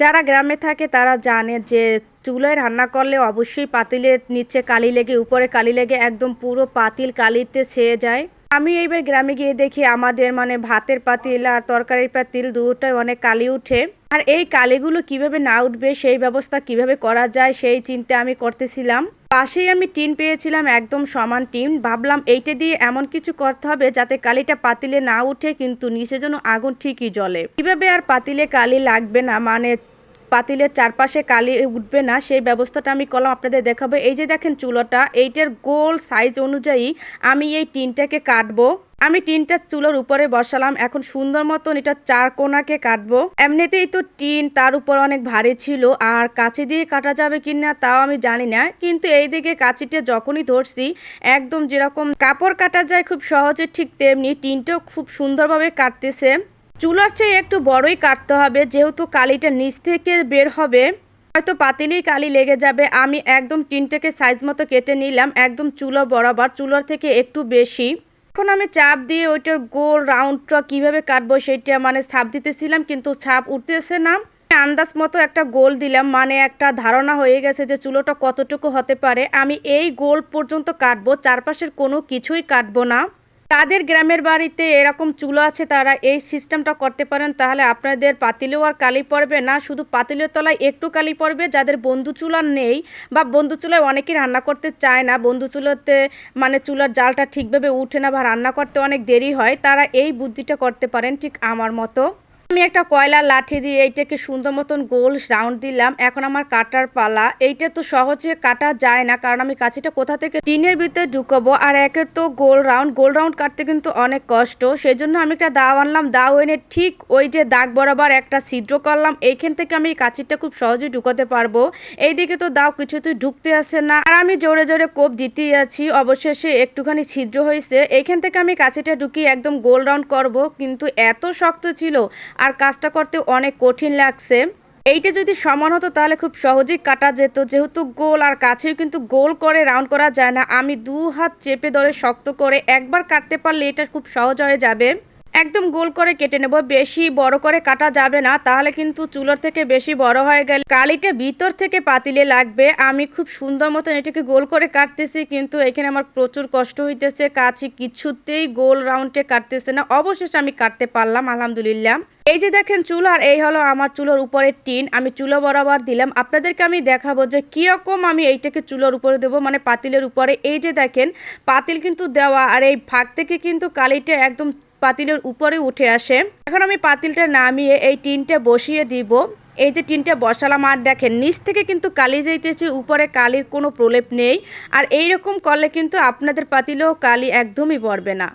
যারা গ্রামে থাকে তারা জানে যে চুলায় রান্না করলে অবশ্যই পাতিলের নিচে কালি লেগে, উপরে কালি লেগে একদম পুরো পাতিল কালিতে ছেয়ে যায়। আমি এইবার গ্রামে গিয়ে দেখি আমাদের মানে ভাতের পাতিল আর তরকারির পাতিল দুটোই অনেক কালি উঠে। আর এই কালিগুলো কীভাবে না উঠবে, সেই ব্যবস্থা কীভাবে করা যায়, সেই চিন্তা আমি করতেছিলাম। পাশেই আমি টিন পেয়েছিলাম, একদম সমান টিন। ভাবলাম এইটা দিয়ে এমন কিছু করতে হবে যাতে কালিটা পাতিলে না উঠে, কিন্তু নিচে যেন আগুন ঠিকই জ্বলে। কীভাবে আর পাতিলে কালি লাগবে না মানে পাতিলের চারপাশে কালি উঠবে না, সেই ব্যবস্থাটা আমি করলাম আপনাদের দেখাবো। এই যে দেখেন চুলোটা, এইটার গোল সাইজ অনুযায়ী আমি এই টিনটাকে কাটবো। আমি টিনটা চুলোর উপরে বসালাম, এখন সুন্দর মতন এটা চার কোনাকে কাটবো। এমনিতেই তো টিন তার উপর অনেক ভারী ছিল, আর কাছে দিয়ে কাটা যাবে কিনা তাও আমি জানি না, কিন্তু এই দিকে কাছিটা যখনই ধরছি, একদম যেরকম কাপড় কাটা যায় খুব সহজে ঠিক তেমনি টিনটাও খুব সুন্দরভাবে কাটতেছে। চুলার চেয়ে একটু বড়ই কাটতে হবে, যেহেতু কালিটা নিচ থেকে বের হবে। হয়তো পাতিলেই কালি লেগে যাবে। আমি একদম টিনটাকে সাইজ মতো কেটে নিলাম, একদম চুলো বরাবর, চুলার থেকে একটু বেশি। এখন আমি চাপ দিয়ে ওইটার গোল রাউন্ডটা কীভাবে কাটবো সেইটা মানে ছাপ দিতেছিলাম, কিন্তু ছাপ উঠতেছে না। আন্দাজ মতো একটা গোল দিলাম মানে একটা ধারণা হয়ে গেছে যে চুলোটা কতটুকু হতে পারে। আমি এই গোল পর্যন্ত কাটবো, চারপাশের কোনো কিছুই কাটবো না। তাদের গ্রামের বাড়িতে এরকম চুলো আছে, তারা এই সিস্টেমটা করতে পারেন, তাহলে আপনাদের পাতিলেও আর কালি পড়বে না। শুধু পাতিলের তলায় একটু কালি পড়বে, যাদের বন্ধু চুলা নেই বা বন্ধু চুলায় অনেকেই রান্না করতে চায় না, বন্ধু চুলোতে মানে চুলার জালটা ঠিকভাবে উঠে না বা রান্না করতে অনেক দেরি হয়, তারা এই বুদ্ধিটা করতে পারেন, ঠিক আমার মতো। আমি একটা কয়লা লাঠি দিয়ে এইটাকে সুন্দর মতন গোল রাউন্ড দিলাম। এখন আমার কাটার পালা। এইটা তো সহজে কাটা যায় না, কারণ আমি কাছিটা কোথা থেকে টিনের ভিতরে ঢুকাবো? আর একে তো গোল রাউন্ড গোল রাউন্ড কাটতে কিন্তু অনেক কষ্ট। সেই জন্য আমি একটা দাও আনলাম। দাও এনে ঠিক ওই যে দাগ বরাবর একটা ছিদ্র করলাম। এইখান থেকে আমি কাছিটা খুব সহজে ঢুকাতে পারব। এইদিকে তো দাও কিছুতেই ঢুকতে আসে না। আর আমি জোরে জোরে কোপ দিতেই আছি। অবশেষে একটুখানি ছিদ্র হয়েছে। এইখান থেকে আমি কাছিটা ঢুকিয়ে একদম গোল রাউন্ড করব। কিন্তু এত শক্ত ছিল। আর কাজটা করতে অনেক কঠিন লাগছে। এইটা যদি সমান হতো তাহলে খুব সহজেই কাটা যেত। যেহেতু গোল আর কাছেও কিন্তু গোল করে রাউন্ড করা যায় না, আমি দু হাত চেপে ধরে শক্ত করে একবার কাটতে পারলে এটা খুব সহজ হয়ে যাবে। একদম গোল করে কেটে নেব, বেশি বড় করে কাটা যাবে না, তাহলে কিন্তু চুলোর থেকে বেশি বড় হয়ে গেলে কালিটা ভিতর থেকে পাতিলে লাগবে। আমি খুব সুন্দর মতন এটাকে গোল করে কাটতেছি, কিন্তু এখানে আমার প্রচুর কষ্ট হইতেছে, কাছে কিছুতেই গোল রাউন্ডে কাটতেছে না, অবশেষে আমি কাটতে পারলাম, আলহামদুলিল্লাহ। এই যে দেখেন চুল, আর এই হলো আমার চুলোর উপরের টিন, আমি চুলো বরাবর দিলাম। আপনাদেরকে আমি দেখাবো যে কীরকম আমি এইটাকে চুলোর উপরে দেবো মানে পাতিলের উপরে। এই যে দেখেন, পাতিল কিন্তু দেওয়া, আর এই ফাঁক থেকে কিন্তু কালিটা একদম পাতিলের উপরে উঠে আসে। এখন আমি পাতিলটা নামিয়ে এই টিনটা বসিয়ে দিব। এই যে টিনটা বসালাম, আর দেখেন, নিচ থেকে কিন্তু কালি যাইতেছে, উপরে কালির কোনো প্রলেপ নেই। আর এই রকম করলে কিন্তু আপনাদের পাতিলেও কালি একদমই পড়বে না।